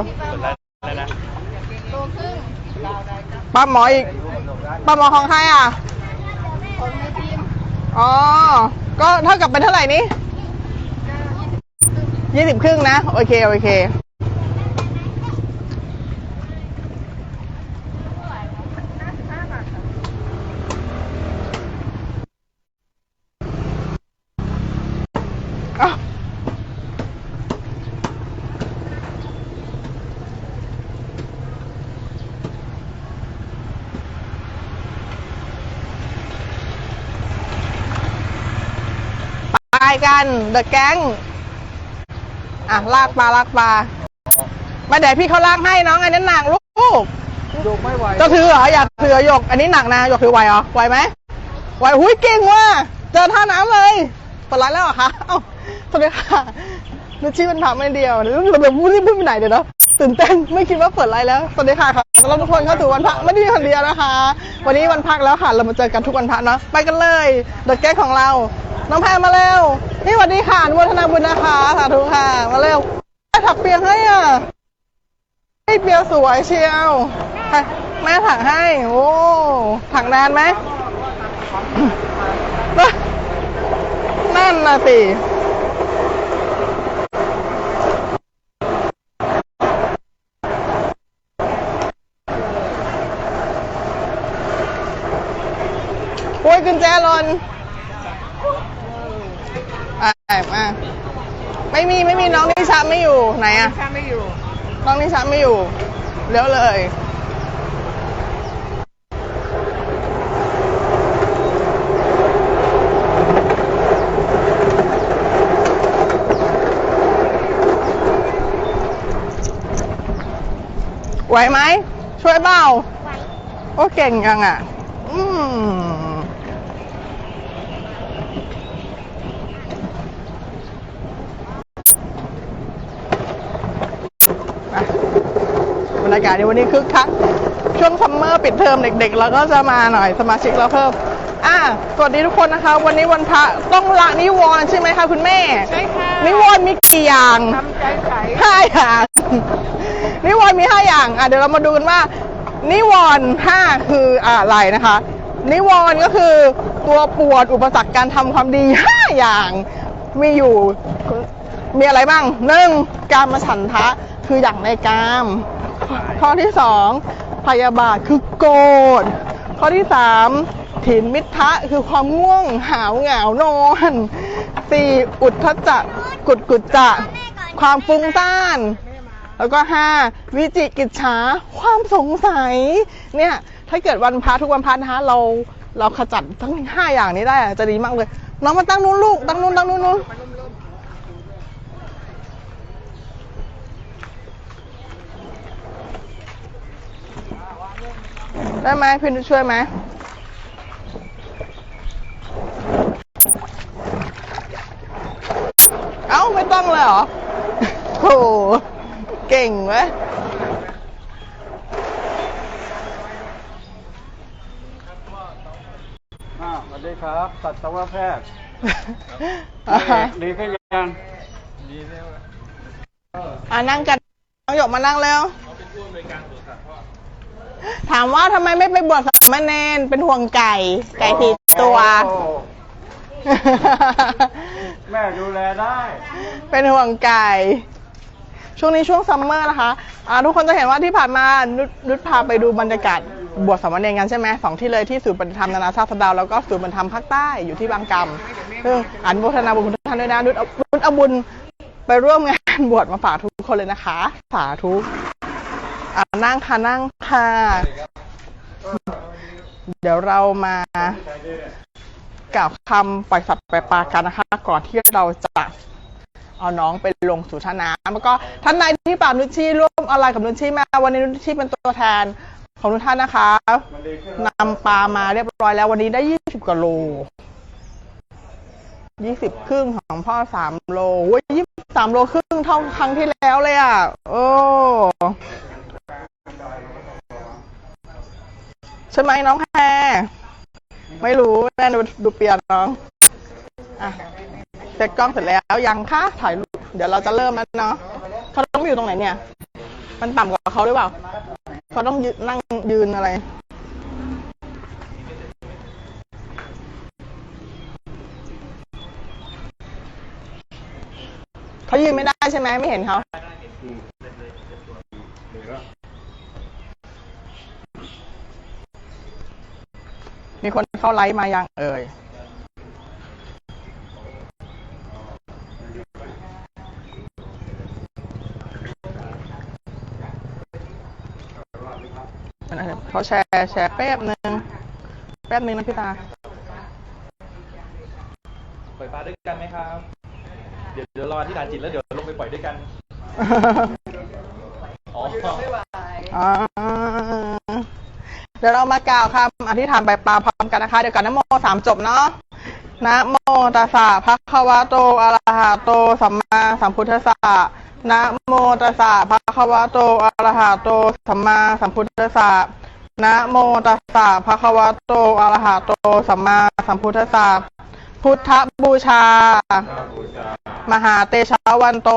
อะไรนะป้าหมออีกป้าหมอของใครอะอ๋อ ก็เท่ากับเป็นเท่าไหร่นี้ยี่สิบครึ่งนะ โอเค โอเค ไปกันเดอะแก๊งอะลากปลาลากปลามาเดี๋ยวพี่เขาลากให้น้องอันนี้หนักลูกโยกไม่ไหวจะถือเหรออยากถือหยก อันนี้หนักนะหยกถือไหวเหรอไหวไหมไหวหุยเก่งว่ะเจอท่าน้ำเลยเปิดร้านแล้วเหรอคะเอ้าสวัสดีค่ะนุชชี่เป็นผักไม่เดียวเราแบบพูดที่พูดไปไหนเดี๋ยวนะตื่นเต้นไม่คิดว่าเปิดไลน์แล้วสวัสดีค่ะครับเราทุกคนเข้าสู่วันพระไม่ได้มีคนเดียวนะคะ วันนี้วันพักแล้วค่ะ เรามาเจอกันทุกวันพระเนาะไปกันเลยเดอะแก๊งของเรา น้องแพรมาเร็วนี่สวัสดีค่ะอนุโมทนาบุญนะคะสาธุค่ะมาเร็วแม่ถักเปียงให้อะไอ้เปียสวยเชียวแม่ถักให้ โอ้ถักนานไหมนั่นน่ะสิ กุญแจหล่นอะมาไม่มีไม่มีน้องนิชาไม่อยู่ไหนอะถ้าไม่อยู่ น้องนิชาไม่อยู่เลี้ยวเลยไหวไหมช่วยเบ้าโอ้เก่งยังอะ อืมอะบรรยากาศในวันนี้คึกคักช่วงซัมเมอร์ปิดเทอมเด็กๆแล้วก็จะมาหน่อยสมาชิกเราเพิ่มอะสวัสดีทุกคนนะคะ วันนี้วันพระต้องละนิวรณ์ใช่ไหมคะคุณแม่ ใช่ค่ะนิวรณ์มีกี่อย่างทำใจใสห้าอย่าง นิวรณ์มีห้าอย่างอะเดี๋ยวเรามาดูกันว่า นิวรณ์ห้าคืออะไรนะคะ นิวรณ์ก็คือตัวปวดอุปสรรคการทำความดีห้าอย่างมีอยู่มีอะไรบ้างหนึ่งการมาฉันทะคืออย่างในกาม ข้อที่สองพยาบาทคือโกรธข้อที่สามถินมิทะคือความง่วงหาวเหงานอนสี่อุทธจักกุดกุจจะ ความฟุ้งซ่าน แล้วก็ห้าวิจิกิจฉาความสงสัย เนี่ยถ้าเกิดวันพระทุกวันพระนะคะเราเราขจัดทั้งห้าอย่างนี้ได้อะจะดีมากเลย น้องมาตั้งนู้นลูกตั้งนู้นตั้งนู้นนู้น ได้ไหมพี่นุชช่วยไหมเอ้าไม่ต้องเลยเหรอโหเก่งเว้ยอ่าสวัสดีครับ สัตวแพทย์อ่าดีขึ้นยัง ดีแล้ว อ่านั่งกันน้องหยกมานั่งแล้ว ถามว่าทำไมไม่ไปบวชสามเณรเป็นห่วงไก่ ไก่สี่ตัว โอ้แม่ดูแลได้ เป็นห่วงไก่ ช่วงนี้ช่วงซัมเมอร์นะคะอ่าทุกคนจะเห็นว่าที่ผ่านมานุชนุชพาไปดูบรรยากาศบวชสามเณรกันใช่ไหมสองที่เลยที่ศูนย์ปฏิธรรมนานาชาติสะเดาวแล้วก็ศูนย์ปฏิธรรมภาคใต้อยู่ที่บางกำซึ่งอนุโมทนาบุญคุณทุกท่านด้วยนะนุชเอานุชเอาบุญไปร่วมงานบวชมาฝากทุกคนเลยนะคะ สาธุ อ่านั่งค่ะนั่งค่ะ เดี๋ยวเรามากล่าวคำปล่อยสัตว์ปล่อยปลากันนะคะ ก่อนที่เราจะเอาน้องไปลงสู่ท่าน้ำแล้วก็ท่านใดที่ปรามนุชชีร่วมอะไรกับนุชชีมาวันนี้นุชชีเป็นตัวแทนของทุกท่านนะคะนำปลามาเรียบร้อยแล้ววันนี้ได้ยี่สิบกว่าโลยี่สิบครึ่งของพ่อสามโลโอ้ยยี่สามโลครึ่งเท่าครั้งที่แล้วเลยอะ โอ้ ใช่ไหมน้องแพรไม่รู้แม่ดูดูเปลี่ยนน้องอะเสร็จกล้องเสร็จแล้วยังคะถ่ายรูปเดี๋ยวเราจะเริ่มแล้วเนาะเขาต้องอยู่ตรงไหนเนี่ย มันต่ำกว่าเขาหรือเปล่าเขาต้องยืนนั่งยืนอะไรเขายืนไม่ได้ใช่ไหมไม่เห็นเขา มีคน เข้าไลฟ์มายังเอ่ยมันอาจจะเขาแชร์แชร์แป๊บหนึ่งแป๊บหนึ่งนะพี่ตาปล่อยปลาด้วยกันไหมครับ เดี๋ยวเดี๋ยวรอที่ฐานจิตแล้วเดี๋ยวลงไปปล่อยด้วยกัน อ๋ออ่า เดี๋ยวเรามากล่าวคำอธิษฐานใบปลาพร้อมกันนะคะ เดี๋ยวกันนะโมสามจบเนาะนะโมตัสสะภะคะวะโตอะระหะโตสัมมาสัมพุทธัสสะนะโมตัสสะภะคะวะโตอะระหะโตสัมมาสัมพุทธัสสะนะโมตัสสะภะคะวะโตอะระหะโตสัมมาสัมพุทธัสสะพุทธบูชา มหาเตชะวันโต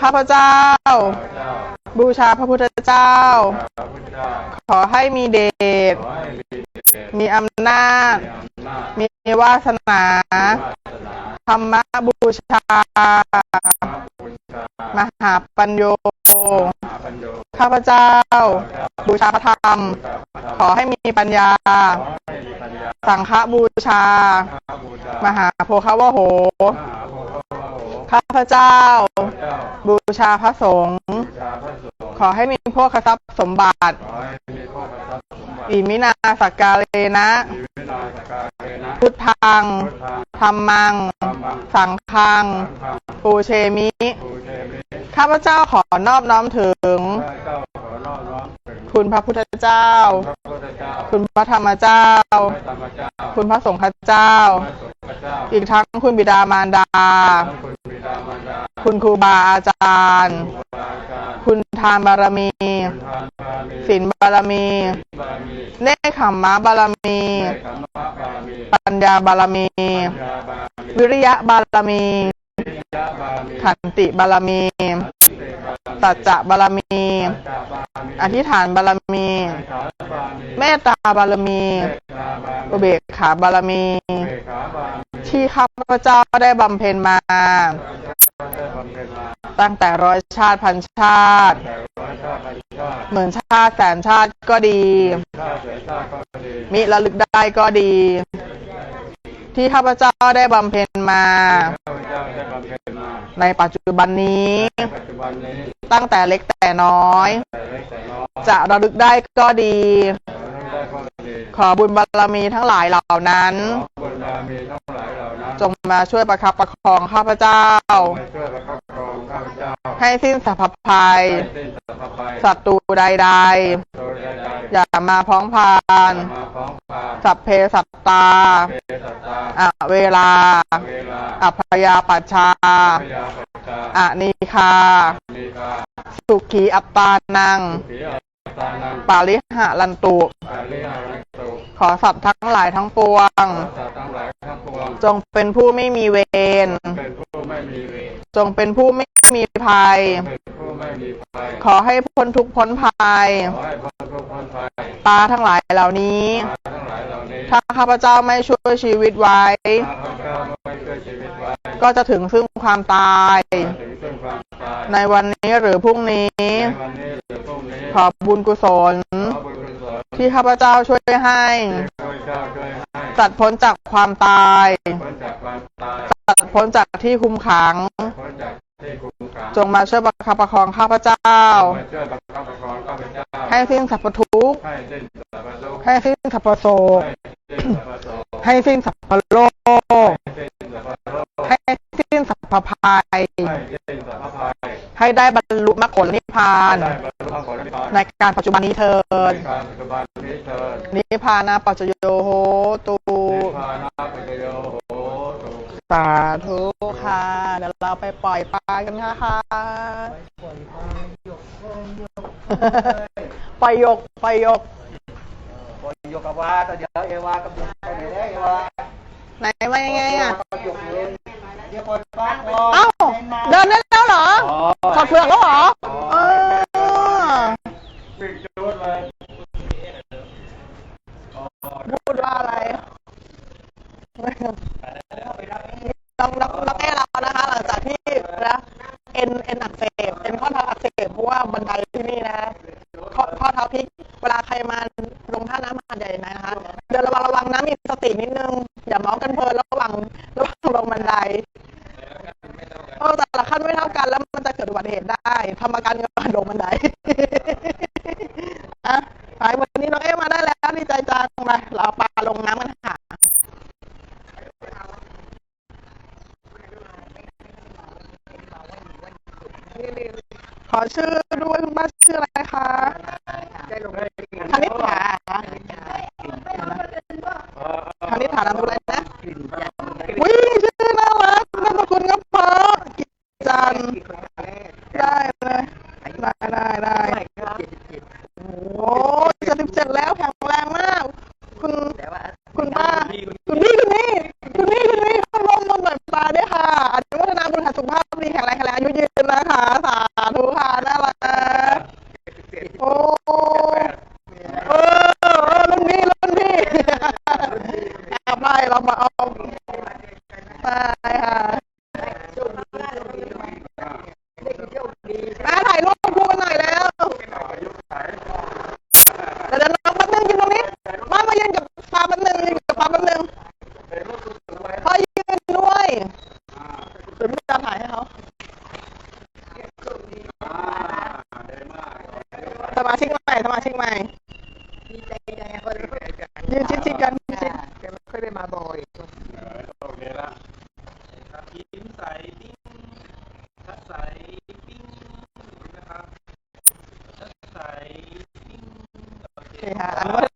ข้าพเจ้า บูชาพระพุทธเจ้า ขอให้มีเดช มีอำนาจ มีวาสนา ธรรมบูชา มหาปัญโย ข้าพเจ้า บูชาพระธรรม ขอให้มีปัญญา สังฆบูชา มหาโพคาวโห ข้าพเจ้า บูชาพระสงฆ์ ขอให้มีพวกทรัพย์สมบัติอิมินาสักกาเลนะ พุทธังธรรมัง สังฆังปูเชมิ ข้าพเจ้าขอนอบน้อมถึง คุณพระพุทธเจ้า คุณพระธรรมเจ้า คุณพระสงฆ์เจ้า อีกทั้งคุณบิดามารดา คุณครูบาอาจารย์ คุณทานบารมี ศีลบารมี เนคขมมะบารมี ปัญญาบารมี วิริยะบารมี ขันติบารมีสัจจะบารมี อธิษฐานบารมี เมตตาบารมี อุเบกขาบารมี ที่ข้าพเจ้าได้บำเพ็ญมา ตั้งแต่ร้อยชาติพันชาติ เหมื่นชาติแสนชาติก็ดี มิระลึกได้ก็ดี ที่ข้าพเจ้าได้บำเพ็ญมา ในปัจจุบันนี้ ตั้งแต่เล็กแต่น้อย จะระลึกได้ก็ดี ขอบุญบารมีทั้งหลายเหล่านั้นจงมาช่วยประคับประคองข้าพเจ้า ให้สิ้นสัพพภัยศัตรูใดๆอย่ามาพ้องพานสัพเพสัตตาอะเวลาอัพยาปัชชาอะนีคาสุขีอัปปานังปาลิหะลันตุขอสัตว์ทั้งหลายทั้งปวงจงเป็นผู้ไม่มีเวร จงเป็นผู้ไม่มีภัย ขอให้พ้นทุกข์พ้นภัยปลาทั้งหลายเหล่านี้ ถ้าข้าพเจ้าไม่ช่วยชีวิตไว้ ก็จะถึงซึ่งความตาย ในวันนี้หรือพรุ่งนี้ ขอบุญกุศล ที่ข้าพเจ้าช่วยให้สัตว์พ้นจากความตายสัตว์พ้นจากที่คุมขัง จงมาช่วยประคับประคองข้าพเจ้าให้สิ้นสรรพทุกข์ให้สิ้นสรรพโศก ให้สิ้นสรรพโลก ให้สิ้นสรรพภัย ให้ได้บรรลุมรรคผลนิพพาน ในการปัจจุบันนี้เถิดนิพพานาปัจจโยโหตุ สาธุค่ะเดี๋ยวเราไปปล่อยปลากันนะคะปล่อยยกปล่อยยกปล่อยยกกับว่าแต่เดี๋ยวเอวากับยกไปไหนได้เอวาไหนว่ายังไงอะเดินได้แล้วเหรอขอดเปลือกแล้วเหรอ 好吃。yeah,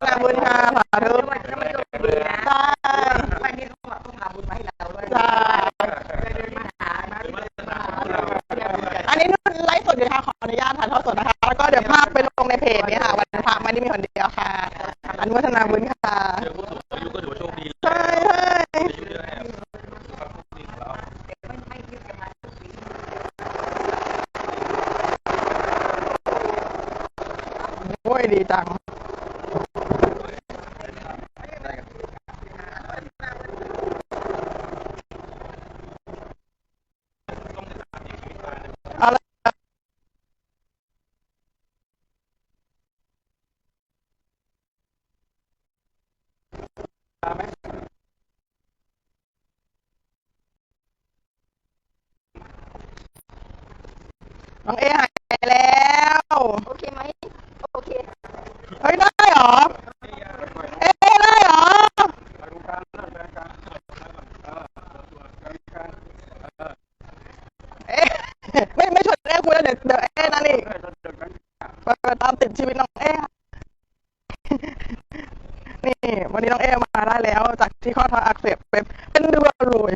รวย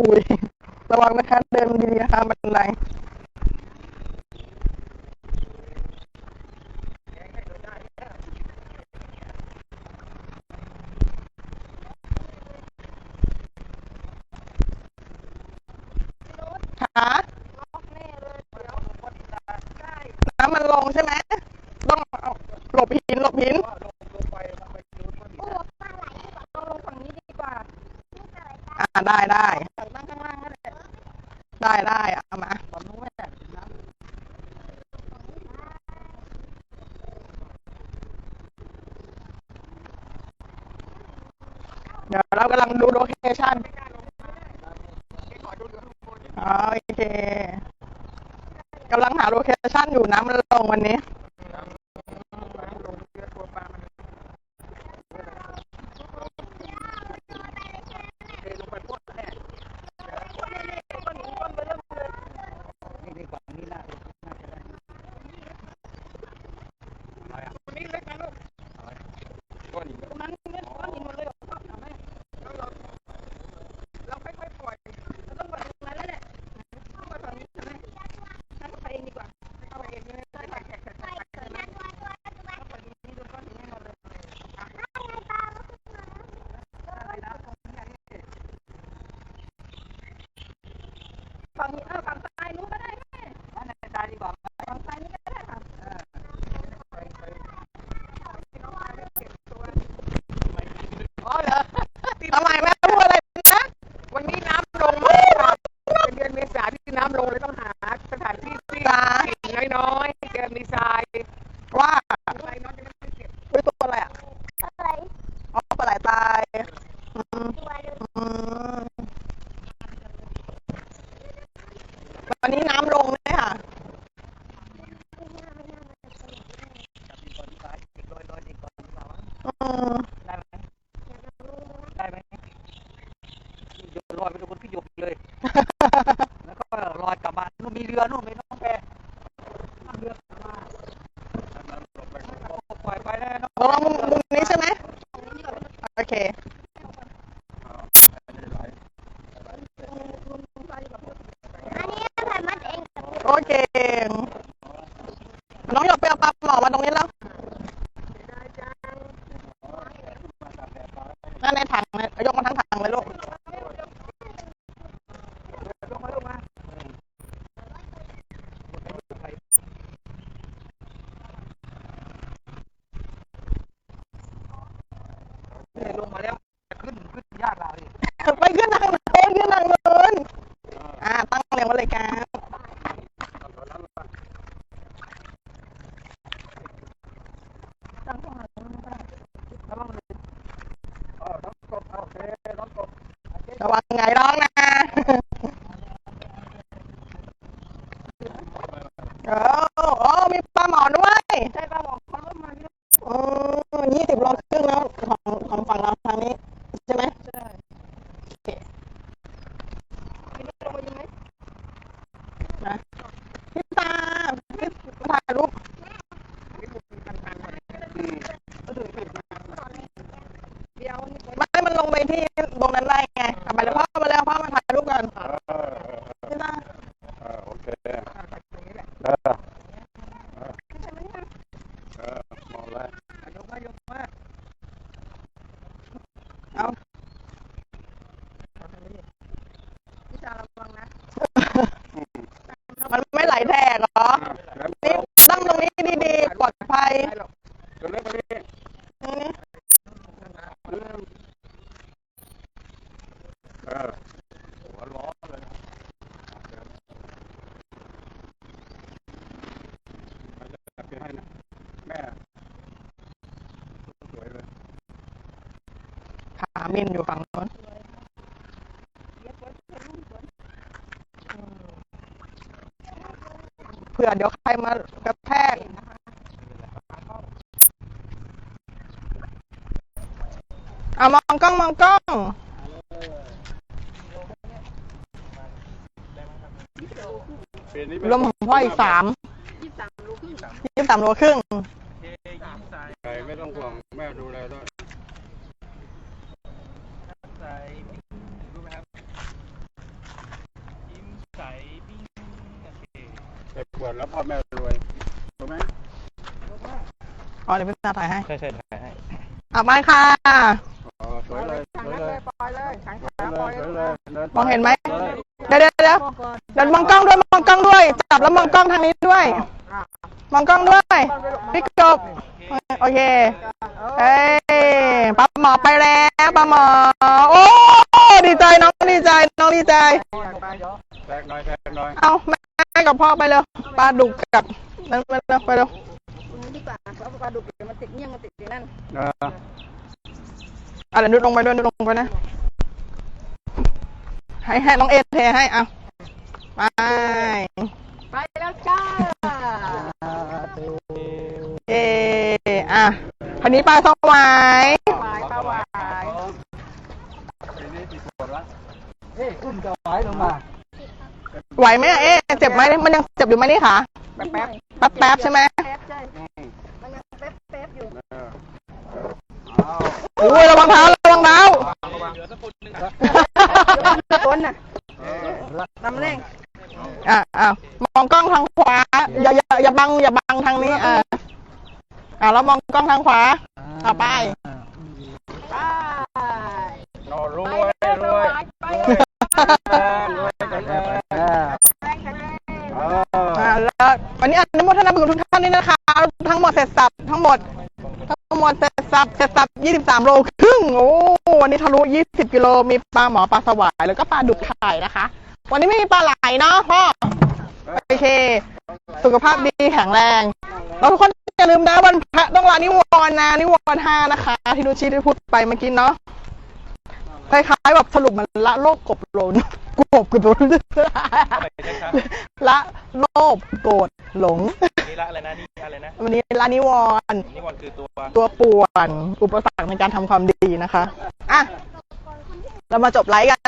อุ้ย ระวังนะคะ เดินดีๆนะคะเป็นไร เดี๋ยวเรากำลังดูโลเคชั่นโอเคกำลังหาโลเคชั่นอยู่นะมันลงวันนี้ันนี้น้ำลง นั่นในถังเลยยกม รวมของพ่ออีกสามยี่สิบสามโลครึ่งไก่ไม่ต้องห่วงแม่ดูแลด้วยใส่รู้ไหมครับยิ้มใส่ปิ้งโอเคไปปวดแล้วพ่อแม่รวยถูกไหมอ๋อเดี๋ยวพี่ตาถ่ายให้ ใช่ใช่ถ่ายให้เอาไปค่ะอ๋อส วยเลยสวยเลยปล่อยเลยขังสวยเลยสวยเลยดิปมองเห็นไหมเลยเดี๋ยวเดี๋ยวเดี๋ยวเดี๋ยวมองกล้องด้วยมองกล้องด้วย จับแล้วมองกล้องทางนี้ด้วย มองกล้องด้วยพี่กบโอเคเอ้ยปลาหมอไปแล้วปลาหมอโอ้ดีใจน้องดีใจน้องดีใจแทกหน่อยแทกหน่อยเอาแม่กับพ่อไปเร็วปลาดุกกับนั่นไปเร็วไปเร็วนี่ดีกว่าเพราะปลาดุกเดี๋ยวมันติดเงี้ยงมันติดอยู่นั่นเอออะเดี๋ยวนุดลงไปด้วยนุดลงไปนะ ให้ให้น้องเอเทให้เอาไป ไปแล้วจ้าเออะคนนี้ปลาสวายปลายปลาหวายปีนี้กี่ขวดละเฮ้ยขึ้นจะไหวลงมา ไหวไหมอะเอ๊ะเจ็บไหมมันยังเจ็บอยู่ไหมนี่คะแป๊บแป๊บแป๊บใช่ไหม แป๊บใช่ อืม มันยังแป๊บแป๊บอยู่ เออเอา อ้ยระวังเท้าระวังเท้าต้นน่ะตำแหน่งอะอะมองกล้องทางขวา อย่าอย่าอย่าบังอย่าบังทางนี้อะอะแล้วมองกล้องทางขวาต่อไปไปโอ้รวยรวยรวยรวยกันเลยอ่าแล้ววันนี้อนุโมทนาบุญทุกท่านด้วยนะคะ ทั้งหมดเสร็จสับทั้งหมด ทั้งหมดเสร็จ ตับเสร็จสับ 23 โลครึ่ง โอ้วันนี้ทะลุ 20 กิโล มีปลาหมอปลาสวาย แล้วก็ปลาดุกไข่นะคะ วันนี้ไม่มีปลาไหลเนาะพ่อ โอเค สุขภาพดีแข็งแรง เราทุกคนอย่าลืมนะวันพระต้องลานิวรณ์นะ นิวรณ์ห้านะคะ ที่ดูชีที่พูดไปเมื่อกี้เนาะ คล้ายๆแบบสรุปมันละโลกกบโลนกบกระโดนอะไรนะครับละโลภโกรธหลง นี่ละอะไรนะนี่อะไรนะวันนี้ลานิวรณ์นี่วันคือตัวตัวป่วน อุปสรรคในการทำความดีนะคะอะ เรามาจบไลฟ์กัน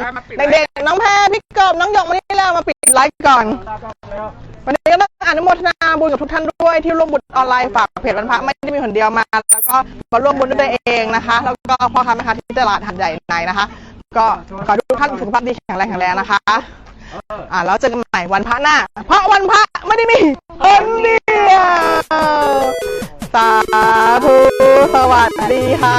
เด็กๆ น้องแพรพี่กบน้องหยกมานี่แล้วมาปิดไลฟ์ก่อน วันนี้ก็ต้องอนุโมทนาบุญกับทุกท่านด้วย ที่ร่วมบุญออนไลน์ฝากเพจวันพระไม่ได้มีคนเดียวมา แล้วก็มาร่วมบุญด้วยตัวเองนะคะ แล้วก็พ่อค้าแม่ค้าที่ตลาดหัดใหญ่ในนะคะ ก็ขอให้ทุกท่านสุขภาพดีแข็งแรงแข็งแรงนะคะอ่าแล้วเจอกันใหม่วันพระหน้า เพราะวันพระไม่ได้มีคนเดียวสาธุสวัสดีค่ะ